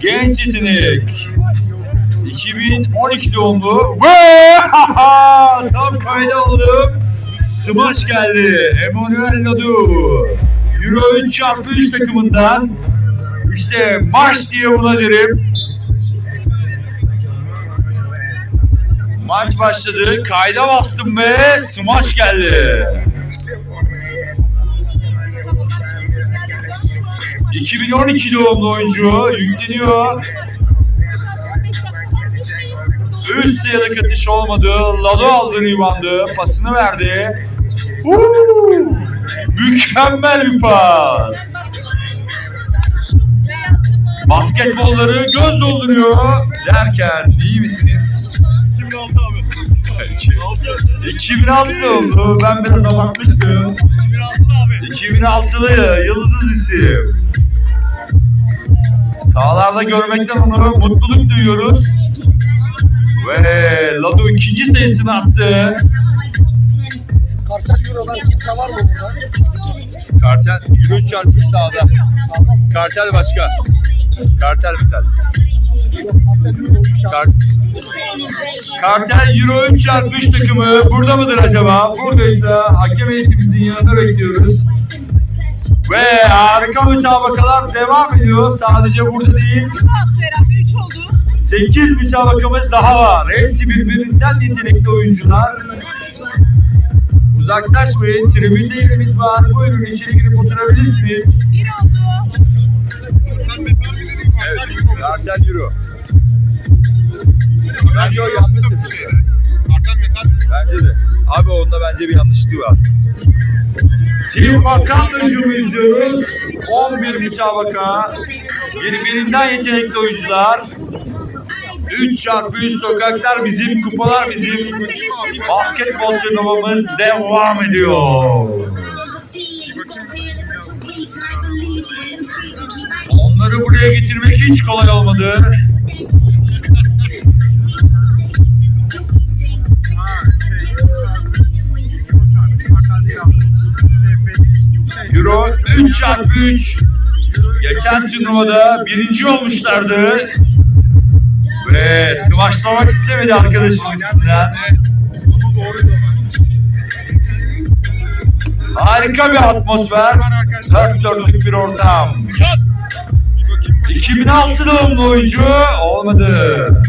genç yetenek. 2012 doğumlu tam kayda oldum. Smash geldi. Emanuel Ladu. Euro 3 çarpı 3 takımından. İşte marş diye buna derim. Maç başladı. Kayda bastım ve smash geldi. 2012 doğumlu oyuncu yükleniyor. Üst sayılık atış olmadı. Lado aldı reboundı. Pasını verdi. Huu! Mükemmel bir pas. Basketbolları göz dolduruyor derken iyi misiniz? 2006 abi. 2006 doğumlu. Ben biraz abartmıştım. 2006 abi. 2006'lı yıldız isim. Sahalarda görmekten onu mutluluk duyuyoruz. Ve Lado ikinci sayısını attı. Kartel Euro'dan kimse var mı burada? Kartel Euro çarpı sağda. Kartel başka. Kartel metal. Yok Kartel Euro 3 Kar Kartel Euro 3 çarpı 3 takımı burada mıdır acaba? Buradaysa hakem heyetimizin yanında bekliyoruz. Ve harika müsabakalar devam ediyor. Sadece burada değil. Bunu attı herhalde 3 oldu. 8 müsabakamız daha var. Hepsi birbirinden yetenekli oyuncular. Uzaklaşmayın. Tribünde yerimiz var. Buyurun içeri girip oturabilirsiniz. 1 oldu. Evet. Kartel Euro. Yanlış yazıyor. Kartal metal. Bence de. Abi onda bence bir yanlışlık var. Team Bakan hücumu izliyoruz. 11 müsabaka. Birbirinden yetenekli oyuncular. 3 çarpı 3 sokaklar bizim, kupalar bizim. Basketbol turnuvamız devam ediyor. Onları buraya getirmek hiç kolay olmadı. 3 çarpı 3. Geçen turnuvada birinci olmuşlardı. Ve smaçlamak istemedi arkadaşım üstünden. Harika bir atmosfer. Dört dörtlük bir ortam. Yaz. Bir bakayım. 2006 doğumlu oyuncu olmadı.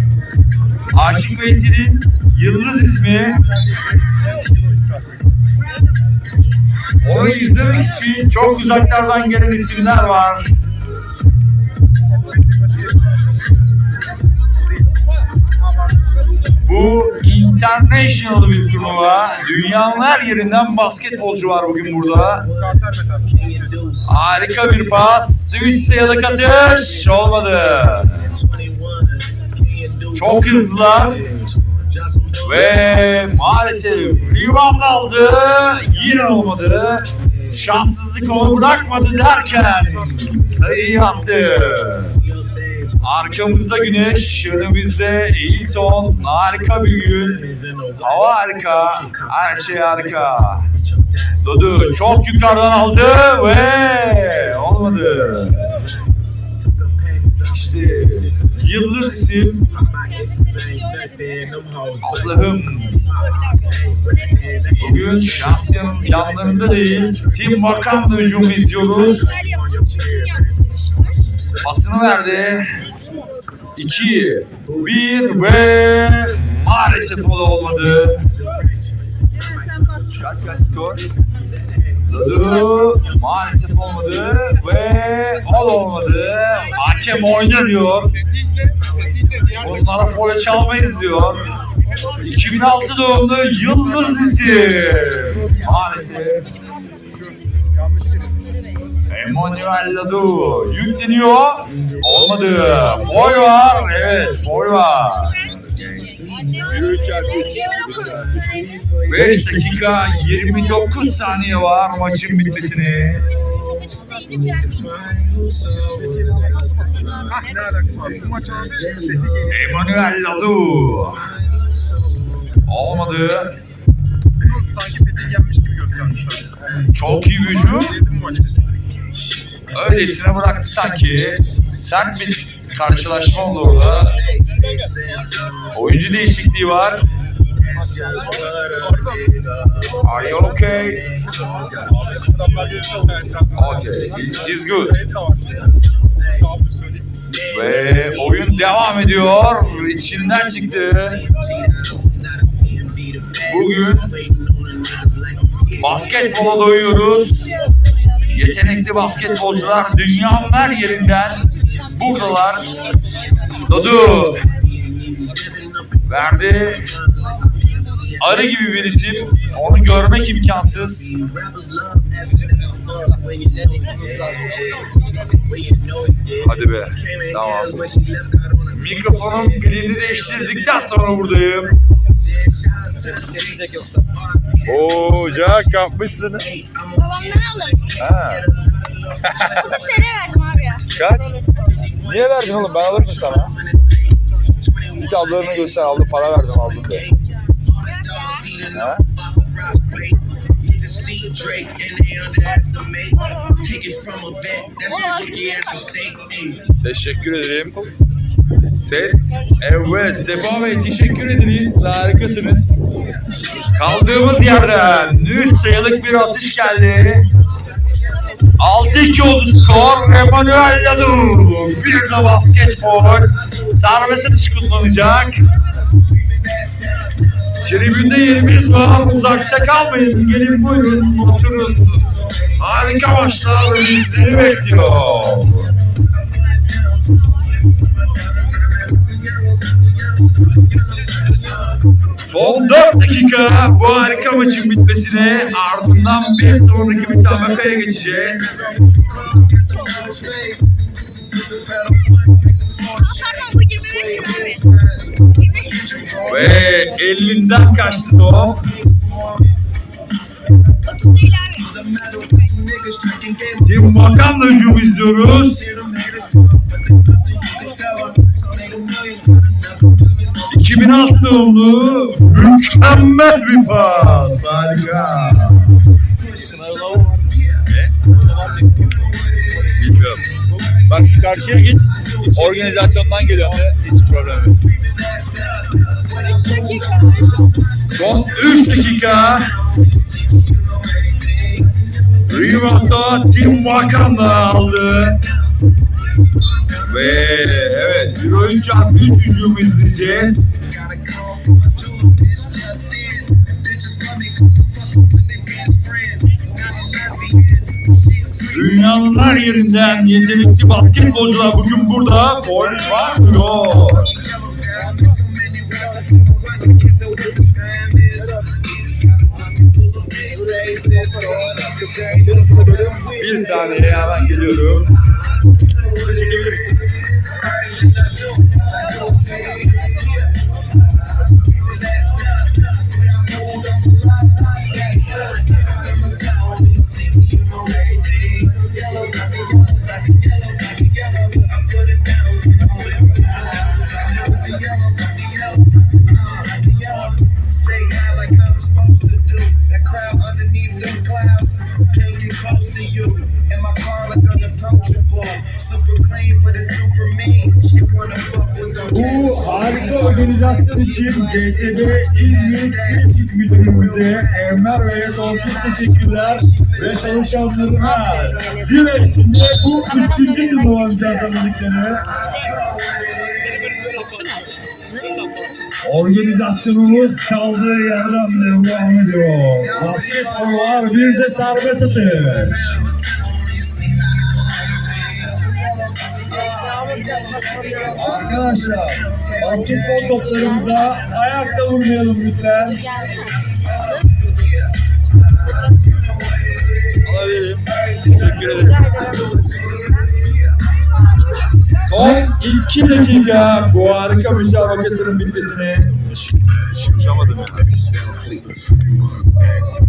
Aşık Veysel'in yıldız ismi. Onu izlemek için çok uzaklardan gelen isimler var. Bu international bir turnuva. Dünyanın her yerinden basketbolcu var bugün burada. Harika bir pas. Üst sayılık atış. Olmadı. Çok hızlılar. Ve maalesef rebound aldı. Yine olmadı. Şanssızlık onu bırakmadı derken sayıyı attı. Arkamızda güneş, önümüzde Hilton. Harika bir gün. Hava harika. Her şey harika. Dodu çok yukarıdan aldı ve olmadı. İşte yıldız isim Allah'ım bugün şahsiyanın yanlarında değil Tim Bakan'la hücumu izliyoruz. Pasını verdi. 2 1 ve maalesef o da olmadı. Kaç kaç skor? Dadu maalesef olmadı ve da olmadı. Hakem oyna diyor. Onlara foul çalmayız diyor. 2006 doğumlu yıldız isim. Maalesef. Emmanuel Ladu yükleniyor. Olmadı. Foul var. Evet foul var. 3 çarpı 3. 5 dakika 29 saniye var maçın bitmesine. Ah ne alakası. Emmanuel Ladu. Olmadı. Sanki Fethi yenmiş gibi göstermişler. Çok iyi bir hücum. Öylesine bıraktı sanki. Sert bir karşılaşma oldu orada. Oyuncu değişikliği var. Are you okay? Okay, he's good. Ve oyun devam ediyor. İçinden çıktı. Bugün basketbola doyuyoruz. Yetenekli basketbolcular dünyanın her yerinden buradalar. Dodu verdi. Arı gibi bir isim. Onu görmek imkansız. Hadi be. Tamam. Mikrofonun pilini değiştirdikten sonra buradayım. Oo Jack yapmışsın. Babamdan aldım. Ha. 30 TL verdim abi ya. Kaç? Niye verdin oğlum? Ben alırdım sana. Git ablarına göster. Aldım para verdim aldım de. Ha? Teşekkür ederim. Ses. Evet. Sefa Bey teşekkür ederiz. Harikasınız. Kaldığımız yerden 3 sayılık bir atış geldi. 6-2 oldu skor. Emanuel Ladu. Bir de basketbol. Serbest atış kullanacak. Tribünde yerimiz var. Uzakta kalmayın. Gelin buyurun. Oturun. Harika maçlar bizleri bekliyor. Son 4 dakika bu harika maçın bitmesine ardından bir sonraki müsabakaya geçeceğiz. Pardon bu 25 lira abi. 25 lira. Ve elinden kaçtı top. 30 değil abi. Tim Bakan'la hücum izliyoruz. 2006 doğumlu mükemmel bir pas. Harika. Bilmiyorum. Bak şu karşıya git. Organizasyondan geliyorum hiç problem yok. Son 3 dakika. Rebound'da Tim Bakan da aldı. Ve evet Euro 3 çarpı 3 hücumu izleyeceğiz. Dünyanın her yerinden yetenekli basketbolcular bugün burada. Foul var mı? Yok. Bir saniye hemen geliyorum. Burada çekebilir misin? İçin GSB İzmir Ekip Müdürümüze Enver Bey'e sonsuz teşekkürler ve çalışanlarına zira içinde bu üçüncü turnuvamızı hazırladıkları Organizasyonumuz kaldığı yerden devam ediyor. Basketbol var bir de serbest atış. Arkadaşlar basketbol toplarımıza ayakta vurmayalım lütfen. Alabilirim. Teşekkür ederim. Son iki dakika bu harika müsabakasının bitmesine. Boss,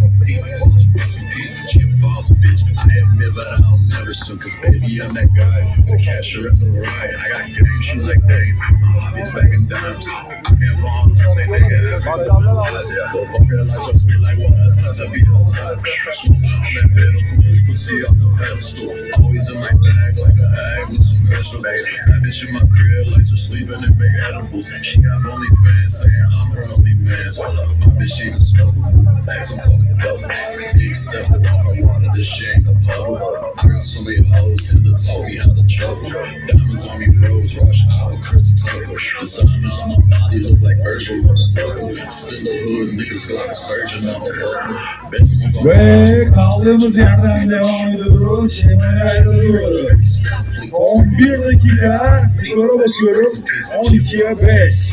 bitch. I admit, but I don't never sue, cause baby, I'm that guy. The cashier at the ride. I got game, she like Dave. My hobby's back in dimes. I can't fall they think it happens. Yeah, the fucker like so sweet, like what? That's not to be alive. Smoking on that middle, Cooper's pussy off the pedestal. Always in my bag, like a hag with some vegetables. That bitch in my crib, likes to sleeping in big edibles. She got only fans saying I'm her only man. So I love my bitch, she was double. Bags, I'm talking doubles. Big step the ain't a puddle. I got so many hoes in the taught me how to juggle. Diamonds on me froze, rush hour, Chris Tucker. Design on my body look like Virgil. Still a hood, niggas got a surgeon on the button. Best move on Ve kaldığımız yerden devam ediyoruz. Şemal'e ayrılıyoruz. 11 dakika skora bakıyorum. 12'ye 5.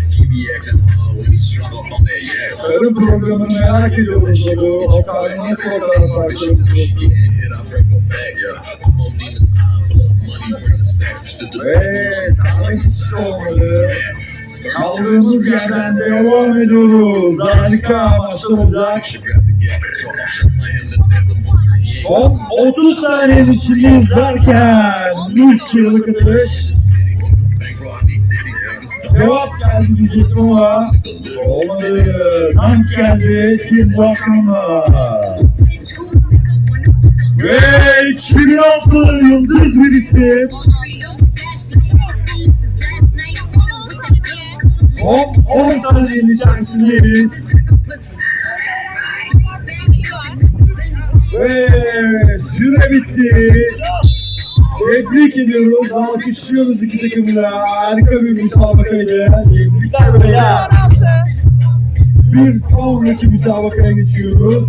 Karın programını merak ediyoruz. O karnı nasıl o kadar karşılaşıyorsun? Getting hit, I break her back, yeah. I'm on demon time, blood money, bring the stacks. Stood the Ve olmadı. Kaldığımız yerden devam ediyoruz. Harika maçlar olacak. She grabbed the gap, drop my shots Cevap geldi ama olmadı. Tank geldi Tim Bakım'a. Ve 2006 yıldız bir isim. Son 10 saniyenin içerisindeyiz. Ve süre bitti. Tebrik ediyoruz, alkışlıyoruz iki takımı da. Harika bir müsabakaydı. Tebrikler beyler. 16. Bir sonraki müsabakaya geçiyoruz.